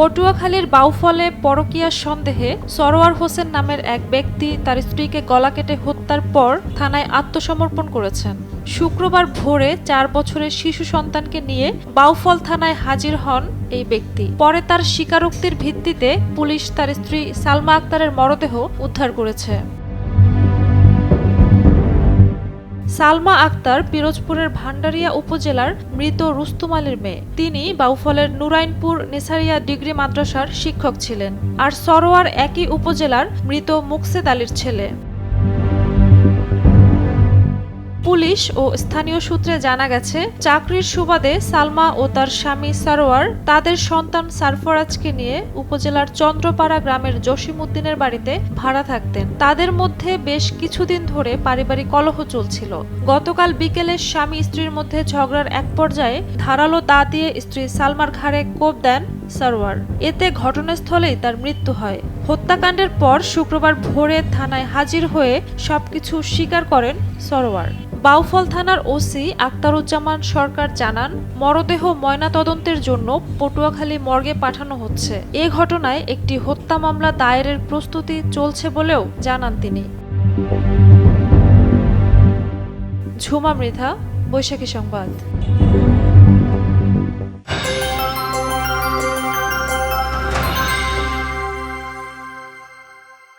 পটুয়াখালীর বাউফলে পরকীয়ার সন্দেহে সরোয়ার হোসেন নামের এক ব্যক্তি তার স্ত্রীকে গলা কেটে হত্যার পর থানায় আত্মসমর্পণ করেছেন। শুক্রবার ভোরে চার বছরের শিশু সন্তানকে নিয়ে বাউফল থানায় হাজির হন এই ব্যক্তি। পরে তার স্বীকারোক্তির ভিত্তিতে পুলিশ তার স্ত্রী সালমা আক্তারের মরদেহ উদ্ধার করেছে। সালমা আক্তার পিরোজপুরের ভান্ডারিয়া উপজেলার মৃত রুস্তুম আলীর মেয়ে। তিনি বাউফলের নুরাইনপুর নেসারিয়া ডিগ্রি মাদ্রাসার শিক্ষক ছিলেন। আর সরোয়ার একই উপজেলার মৃত মুকসেদ আলীর ছেলে। পুলিশ ও স্থানীয় সূত্রে জানা গেছে, চাকরির সুবাদে সালমা ও তার স্বামী সারোয়ার তাদের সন্তান সারফরাজকে নিয়ে উপজেলার চন্দ্রপাড়া গ্রামের জসিমউদ্দিনের বাড়িতে ভাড়া থাকতেন। তাদের মধ্যে বেশ কিছুদিন ধরে পারিবারিক কলহ চলছিল। গতকাল বিকেলে স্বামী স্ত্রীর মধ্যে ঝগড়ার এক পর্যায়ে ধারালো দা দিয়ে স্ত্রী সালমার ঘাড়ে কোপ দেন সারোয়ার। এতে ঘটনাস্থলেই তার মৃত্যু হয়। হত্যাকাণ্ডের পর শুক্রবার ভোরে থানায় হাজির হয়ে সবকিছু স্বীকার করেন সরোয়ার। বাউফল থানার ওসি আক্তারুজ্জামান সরকার জানান, মরদেহ ময়নাতদন্তের জন্য পটুয়াখালী মর্গে পাঠানো হচ্ছে। এ ঘটনায় একটি হত্যা মামলা দায়েরের প্রস্তুতি চলছে বলেও জানান তিনি। ঝুমা মৃধা, বৈশাখী সংবাদ।